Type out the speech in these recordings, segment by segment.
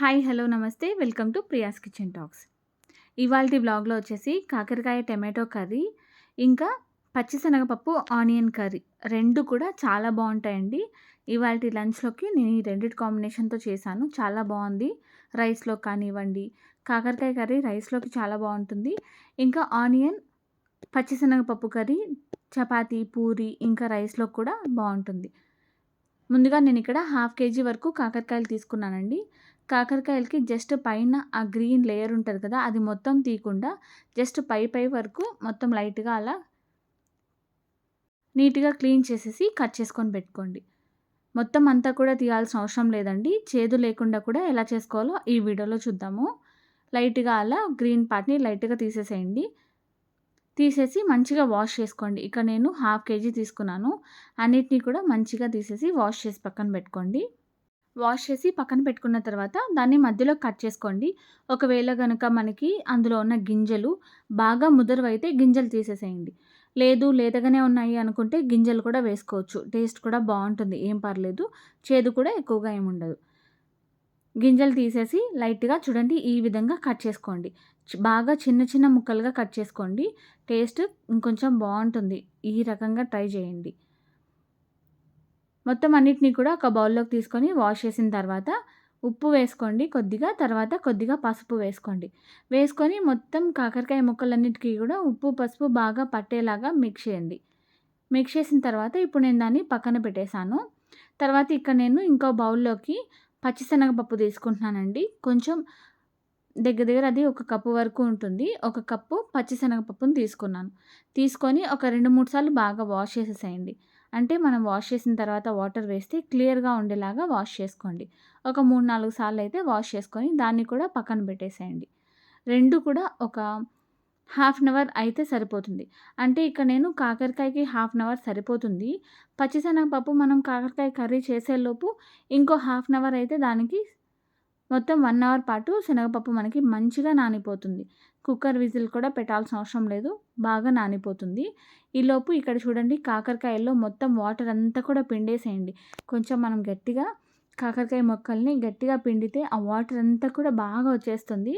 Hi hello నమస్తే. Welcome to Priya's kitchen talks. ఇవాళ బ్లాగ్లో వచ్చేసి కాకరకాయ టమాటో కర్రీ ఇంకా పచ్చిశనగపప్పు ఆనియన్ కర్రీ రెండు కూడా చాలా బాగుంటాయండి. ఇవాళ లంచ్లోకి నేను ఈ రెండింటి కాంబినేషన్తో చేశాను. చాలా బాగుంది. రైస్లో కానివ్వండి కాకరకాయ కర్రీ రైస్లోకి చాలా బాగుంటుంది. ఇంకా ఆనియన్ పచ్చిశనగపప్పు కర్రీ చపాతీ పూరి ఇంకా రైస్లో కూడా బాగుంటుంది. ముందుగా నేను ఇక్కడ హాఫ్ కేజీ వరకు కాకరకాయలు తీసుకున్నానండి. కాకరకాయలకి జస్ట్ పైన ఆ గ్రీన్ లేయర్ ఉంటుంది కదా అది మొత్తం తీయకుండా జస్ట్ పై పై వరకు మొత్తం లైట్గా అలా నీట్గా క్లీన్ చేసేసి కట్ చేసుకొని పెట్టుకోండి. మొత్తం అంతా కూడా తీయాల్సిన అవసరం లేదండి. చేదు లేకుండా కూడా ఎలా చేసుకోవాలో ఈ వీడియోలో చూద్దాము. లైట్గా అలా గ్రీన్ పార్ట్ని లైట్గా తీసేసేయండి. తీసేసి మంచిగా వాష్ చేసుకోండి. ఇక్కడ నేను హాఫ్ కేజీ తీసుకున్నాను. అన్నిటినీ కూడా మంచిగా తీసేసి వాష్ చేసి పక్కన పెట్టుకోండి. వాష్ చేసి పక్కన పెట్టుకున్న తర్వాత దాన్ని మధ్యలో కట్ చేసుకోండి. ఒకవేళ కనుక మనకి అందులో ఉన్న గింజలు బాగా ముదరువైతే గింజలు తీసేసేయండి. లేదు లేతగానే ఉన్నాయి అనుకుంటే గింజలు కూడా వేసుకోవచ్చు. టేస్ట్ కూడా బాగుంటుంది. ఏం పర్లేదు. చేదు కూడా ఎక్కువగా ఏముండదు గింజలు తీసేసి లైట్గా చూడండి. ఈ విధంగా కట్ చేసుకోండి. బాగా చిన్న చిన్న ముక్కలుగా కట్ చేసుకోండి. టేస్ట్ ఇంకొంచెం బాగుంటుంది. ఈ రకంగా ట్రై చేయండి. మొత్తం అన్నిటినీ కూడా ఒక బౌల్లోకి తీసుకొని వాష్ చేసిన తర్వాత ఉప్పు వేసుకోండి కొద్దిగా తర్వాత కొద్దిగా పసుపు వేసుకోండి. వేసుకొని మొత్తం కాకరకాయ ముక్కలన్నిటికీ కూడా ఉప్పు పసుపు బాగా పట్టేలాగా మిక్స్ చేయండి. మిక్స్ చేసిన తర్వాత ఇప్పుడు నేను దాన్ని పక్కన పెట్టేశాను. తర్వాత ఇక్కడ నేను ఇంకో బౌల్లోకి పచ్చిశనగపప్పు తీసుకుంటున్నానండి. కొంచెం దగ్గర దగ్గర అది ఒక కప్పు వరకు ఉంటుంది. ఒక కప్పు పచ్చిశనగపప్పును తీసుకున్నాను. తీసుకొని ఒక రెండు మూడు సార్లు బాగా వాష్ చేసేసేయండి. అంటే మనం వాష్ చేసిన తర్వాత వాటర్ వేస్తే క్లియర్గా ఉండేలాగా వాష్ చేసుకోండి. ఒక మూడు నాలుగు సార్లు అయితే వాష్ చేసుకొని దాన్ని కూడా పక్కన పెట్టేసేయండి. రెండు కూడా ఒక హాఫ్ అన్ అవర్ అయితే సరిపోతుంది. అంటే ఇక్కడ నేను కాకరకాయకి హాఫ్ అన్ అవర్ సరిపోతుంది. పచ్చిశనగపప్పు మనం కాకరకాయ కర్రీ చేసేలోపు ఇంకో హాఫ్ అన్ అవర్ అయితే దానికి మొత్తం వన్ అవర్ పాటు శనగపప్పు మనకి మంచిగా నానిపోతుంది. కుక్కర్ విజిల్ కూడా పెట్టాల్సిన అవసరం లేదు బాగా నానిపోతుంది. ఈలోపు ఇక్కడ చూడండి కాకరకాయల్లో మొత్తం వాటర్ అంతా కూడా పిండేసేయండి. కొంచెం మనం గట్టిగా కాకరకాయ మొక్కల్ని గట్టిగా పిండితే ఆ వాటర్ అంతా కూడా బాగా వచ్చేస్తుంది.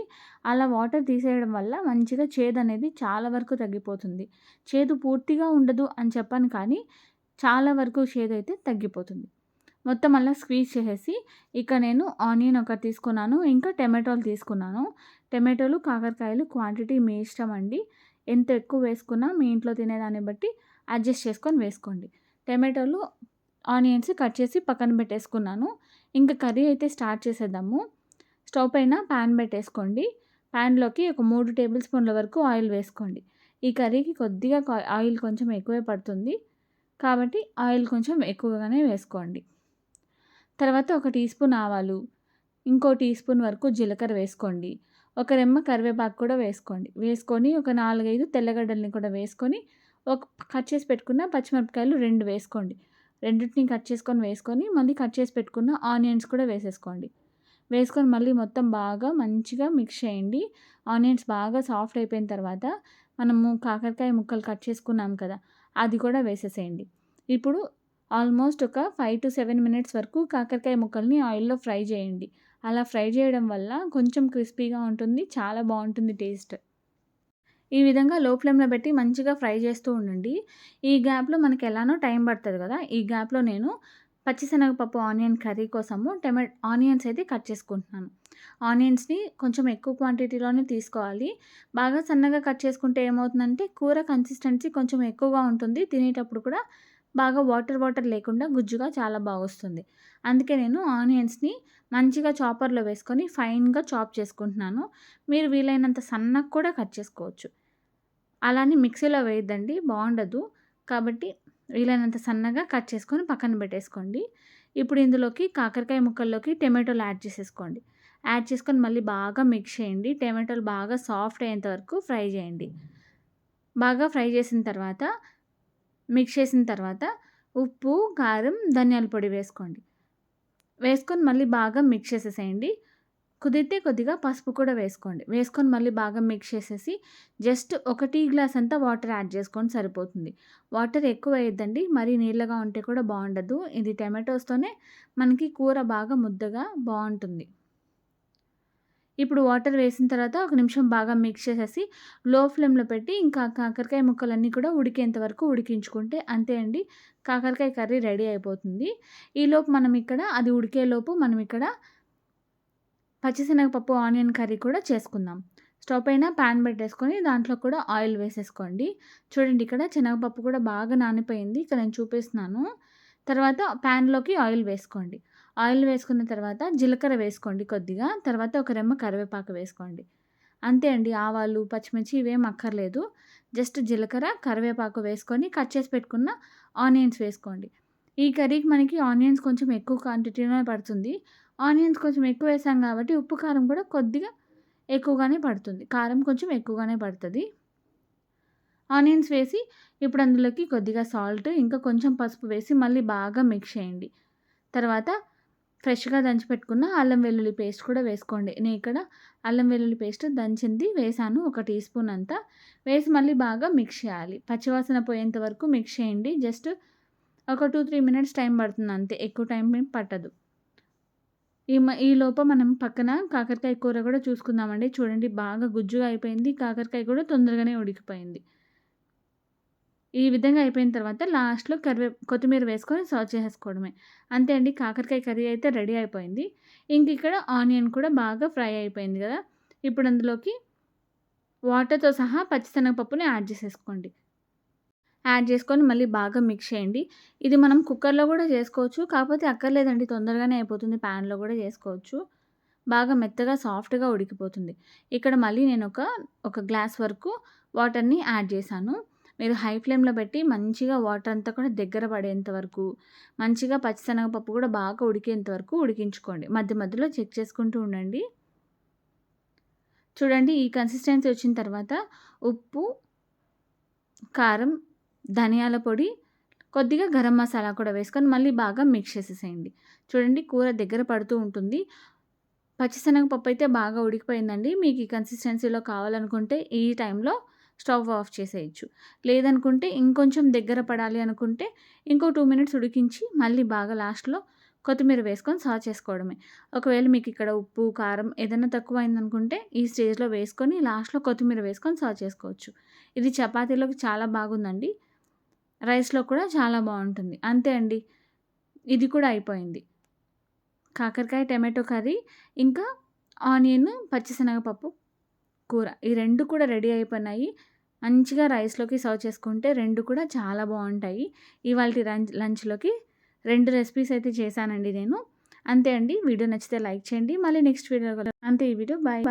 అలా వాటర్ తీసేయడం వల్ల మంచిగా చేదు అనేది చాలా వరకు తగ్గిపోతుంది. చేదు పూర్తిగా ఉండదు అని చెప్పాను కానీ చాలా వరకు చేదు అయితే తగ్గిపోతుంది. మొత్తం అలా స్క్వీజ్ చేసేసి ఇక నేను ఆనియన్ ఒకటి తీసుకున్నాను ఇంకా టమాటోలు తీసుకున్నాను. టమాటోలు కాకరకాయలు క్వాంటిటీ మీ ఇష్టం అండి. ఎంత ఎక్కువ వేసుకున్నా మీ ఇంట్లో తినేదాన్ని బట్టి అడ్జస్ట్ చేసుకొని వేసుకోండి. టమాటోలు ఆనియన్స్ కట్ చేసి పక్కన పెట్టేసుకున్నాను. ఇంకా కర్రీ అయితే స్టార్ట్ చేసేద్దాము. స్టవ్ పైన ప్యాన్ పెట్టేసుకోండి. ప్యాన్లోకి ఒక మూడు టేబుల్ స్పూన్ల వరకు ఆయిల్ వేసుకోండి. ఈ కర్రీకి కొద్దిగా ఆయిల్ కొంచెం ఎక్కువే పడుతుంది. కాబట్టి ఆయిల్ కొంచెం ఎక్కువగానే వేసుకోండి. తర్వాత ఒక టీ స్పూన్ ఆవాలు ఇంకో టీ స్పూన్ వరకు జీలకర్ర వేసుకోండి. ఒక రెమ్మ కరివేపాకు కూడా వేసుకోండి. వేసుకొని ఒక నాలుగైదు తెల్లగడ్డల్ని కూడా వేసుకొని ఒక కట్ చేసి పెట్టుకున్న పచ్చిమిరపకాయలు రెండు వేసుకోండి. రెండింటిని కట్ చేసుకొని వేసుకొని మళ్ళీ కట్ చేసి పెట్టుకున్న ఆనియన్స్ కూడా వేసేసుకోండి. వేసుకొని మళ్ళీ మొత్తం బాగా మంచిగా మిక్స్ చేయండి. ఆనియన్స్ బాగా సాఫ్ట్ అయిపోయిన తర్వాత మనము కాకరకాయ ముక్కలు కట్ చేసుకున్నాం కదా అది కూడా వేసేసేయండి. ఇప్పుడు ఆల్మోస్ట్ ఒక ఫైవ్ టు సెవెన్ మినిట్స్ వరకు కాకరకాయ ముక్కల్ని ఆయిల్లో ఫ్రై చేయండి. అలా ఫ్రై చేయడం వల్ల కొంచెం క్రిస్పీగా ఉంటుంది చాలా బాగుంటుంది టేస్ట్. ఈ విధంగా లో ఫ్లేమ్లో పెట్టి మంచిగా ఫ్రై చేస్తూ ఉండండి. ఈ గ్యాప్లో మనకి ఎలానో టైం పడుతుంది కదా ఈ గ్యాప్లో నేను పచ్చిశనగపప్పు ఆనియన్ కర్రీ కోసము టమా ఆనియన్స్ అయితే కట్ చేసుకుంటున్నాను. ఆనియన్స్ని కొంచెం ఎక్కువ క్వాంటిటీలోనే తీసుకోవాలి. బాగా సన్నగా కట్ చేసుకుంటే ఏమవుతుందంటే కూర కన్సిస్టెన్సీ కొంచెం ఎక్కువగా ఉంటుంది తినేటప్పుడు కూడా బాగా వాటర్ వాటర్ లేకుండా గుజ్జుగా చాలా బాగా వస్తుంది అందుకే నేను ఆనియన్స్ని మంచిగా చాపర్లో వేసుకొని ఫైన్గా చాప్ చేసుకుంటున్నాను. మీరు వీలైనంత సన్నగా కూడా కట్ చేసుకోవచ్చు. అలానే మిక్సీలో వేయద్దండి బాగుండదు. కాబట్టి వీలైనంత సన్నగా కట్ చేసుకొని పక్కన పెట్టేసుకోండి. ఇప్పుడు ఇందులోకి కాకరకాయ ముక్కల్లోకి టమాటోలు యాడ్ చేసేసుకోండి. యాడ్ చేసుకొని మళ్ళీ బాగా మిక్స్ చేయండి. టమాటోలు బాగా సాఫ్ట్ అయ్యేంత వరకు ఫ్రై చేయండి. బాగా ఫ్రై చేసిన తర్వాత మిక్స్ చేసిన తర్వాత ఉప్పు కారం ధనియాల పొడి వేసుకోండి. వేసుకొని మళ్ళీ బాగా మిక్స్ చేసేసేయండి. కుదిరితే కొద్దిగా పసుపు కూడా వేసుకోండి. వేసుకొని మళ్ళీ బాగా మిక్స్ చేసేసి జస్ట్ ఒక టీ గ్లాస్ అంతా వాటర్ యాడ్ చేసుకొని సరిపోతుంది. వాటర్ ఎక్కువ వేయద్దండి. మరీ నీళ్ళగా ఉంటే కూడా బాగుండదు. ఇది టమాటోస్తోనే మనకి కూర బాగా ముద్దగా బాగుంటుంది. ఇప్పుడు వాటర్ వేసిన తర్వాత ఒక నిమిషం బాగా మిక్స్ చేసేసి లో ఫ్లేమ్లో పెట్టి ఇంకా కాకరకాయ ముక్కలన్నీ కూడా ఉడికేంత వరకు ఉడికించుకుంటే అంతే అండి. కాకరకాయ కర్రీ రెడీ అయిపోతుంది. ఈలోపు మనం ఇక్కడ అది ఉడికేలోపు మనం ఇక్కడ పచ్చిశనగపప్పు ఆనియన్ కర్రీ కూడా చేసుకుందాం. స్టవ్ పైన ప్యాన్ పెట్టేసుకొని దాంట్లో కూడా ఆయిల్ వేసేసుకోండి. చూడండి ఇక్కడ శనగపప్పు కూడా బాగా నానిపోయింది. ఇక్కడ నేను చూపిస్తున్నాను. తర్వాత ప్యాన్లోకి ఆయిల్ వేసుకోండి. ఆయిల్ వేసుకున్న తర్వాత జీలకర్ర వేసుకోండి కొద్దిగా. తర్వాత ఒక రెమ్మ కరివేపాకు వేసుకోండి. అంతే అండి ఆవాలు పచ్చిమిర్చి ఇవేం అక్కర్లేదు. జస్ట్ జీలకర్ర కరివేపాకు వేసుకొని కట్ చేసి పెట్టుకున్న ఆనియన్స్ వేసుకోండి. ఈ కర్రీకి మనకి ఆనియన్స్ కొంచెం ఎక్కువ క్వాంటిటీలోనే పడుతుంది. ఆనియన్స్ కొంచెం ఎక్కువ వేసాం కాబట్టి ఉప్పు కారం కూడా కొద్దిగా ఎక్కువగానే పడుతుంది. కారం కొంచెం ఎక్కువగానే పడుతుంది. ఆనియన్స్ వేసి ఇప్పుడు అందులోకి కొద్దిగా సాల్ట్ ఇంకా కొంచెం పసుపు వేసి మళ్ళీ బాగా మిక్స్ చేయండి. తర్వాత ఫ్రెష్గా దంచి పెట్టుకున్న అల్లం వెల్లుల్లి పేస్ట్ కూడా వేసుకోండి. నేను ఇక్కడ అల్లం వెల్లుల్లి పేస్ట్ దంచింది వేసాను ఒక టీ స్పూన్ అంతా. వేసి మళ్ళీ బాగా మిక్స్ చేయాలి. పచ్చివాసన పోయేంత వరకు మిక్స్ చేయండి. జస్ట్ ఒక టూ త్రీ మినిట్స్ టైం పడుతుంది అంతే. ఎక్కువ టైం పట్టదు. ఈ ఈ లోప మనం పక్కన కాకరకాయ కూర కూడా చూసుకుందామండి. చూడండి బాగా గుజ్జుగా అయిపోయింది. కాకరకాయ కూడా తొందరగానే ఉడికిపోయింది. ఈ విధంగా అయిపోయిన తర్వాత లాస్ట్లో కరివే కొత్తిమీర వేసుకొని సర్వ్ చేసేసుకోవడమే. అంతే అండి. కాకరకాయ కర్రీ అయితే రెడీ అయిపోయింది. ఇంక ఇక్కడ ఆనియన్ కూడా బాగా ఫ్రై అయిపోయింది కదా. ఇప్పుడు అందులోకి వాటర్తో సహా పచ్చిశనగపప్పుని యాడ్ చేసేసుకోండి. యాడ్ చేసుకొని మళ్ళీ బాగా మిక్స్ చేయండి. ఇది మనం కుక్కర్లో కూడా చేసుకోవచ్చు. కాకపోతే అక్కర్లేదండి. తొందరగానే అయిపోతుంది. ప్యాన్లో కూడా చేసుకోవచ్చు. బాగా మెత్తగా సాఫ్ట్గా ఉడికిపోతుంది. ఇక్కడ మళ్ళీ నేను ఒక ఒక గ్లాస్ వరకు వాటర్ని యాడ్ చేశాను. మీరు హై ఫ్లేమ్లో పెట్టి మంచిగా వాటర్ అంతా కూడా దగ్గర పడేంత వరకు మంచిగా పచ్చిశనగపప్పు కూడా బాగా ఉడికేంత వరకు ఉడికించుకోండి. మధ్య మధ్యలో చెక్ చేసుకుంటూ ఉండండి. చూడండి ఈ కన్సిస్టెన్సీ వచ్చిన తర్వాత ఉప్పు కారం ధనియాల పొడి కొద్దిగా గరం మసాలా కూడా వేసుకొని మళ్ళీ బాగా మిక్స్ చేసేసేయండి. చూడండి కూర దగ్గర పడుతూ ఉంటుంది. పచ్చిశనగపప్పు అయితే బాగా ఉడికిపోయిందండి. మీకు ఈ కన్సిస్టెన్సీలో కావాలనుకుంటే ఈ టైంలో స్టవ్ ఆఫ్ చేసేయచ్చు. లేదనుకుంటే ఇంకొంచెం దగ్గర పడాలి అనుకుంటే ఇంకో టూ మినిట్స్ ఉడికించి మళ్ళీ బాగా లాస్ట్లో కొత్తిమీర వేసుకొని సర్వ్ చేసుకోవడమే. ఒకవేళ మీకు ఇక్కడ ఉప్పు కారం ఏదైనా తక్కువ అయిందనుకుంటే ఈ స్టేజ్లో వేసుకొని లాస్ట్లో కొత్తిమీర వేసుకొని సర్వ్ చేసుకోవచ్చు. ఇది చపాతీలోకి చాలా బాగుందండి. రైస్లో కూడా చాలా బాగుంటుంది. అంతే అండి. ఇది కూడా అయిపోయింది. కాకరకాయ టమాటో కర్రీ ఇంకా ఆనియన్ పచ్చిశనగపప్పు. కూర. ఈ రెండు కూడా రెడీ అయిపోయినాయి. మంచిగా రైస్లోకి సర్వ్ చేసుకుంటే రెండు కూడా చాలా బాగుంటాయి. ఇవాళ లంచ్ లంచ్లోకి రెండు రెసిపీస్ అయితే చేశానండి నేను. అంతే అండి. వీడియో నచ్చితే లైక్ చేయండి. మళ్ళీ నెక్స్ట్ వీడియో అంతే ఈ వీడియో. బాయ్.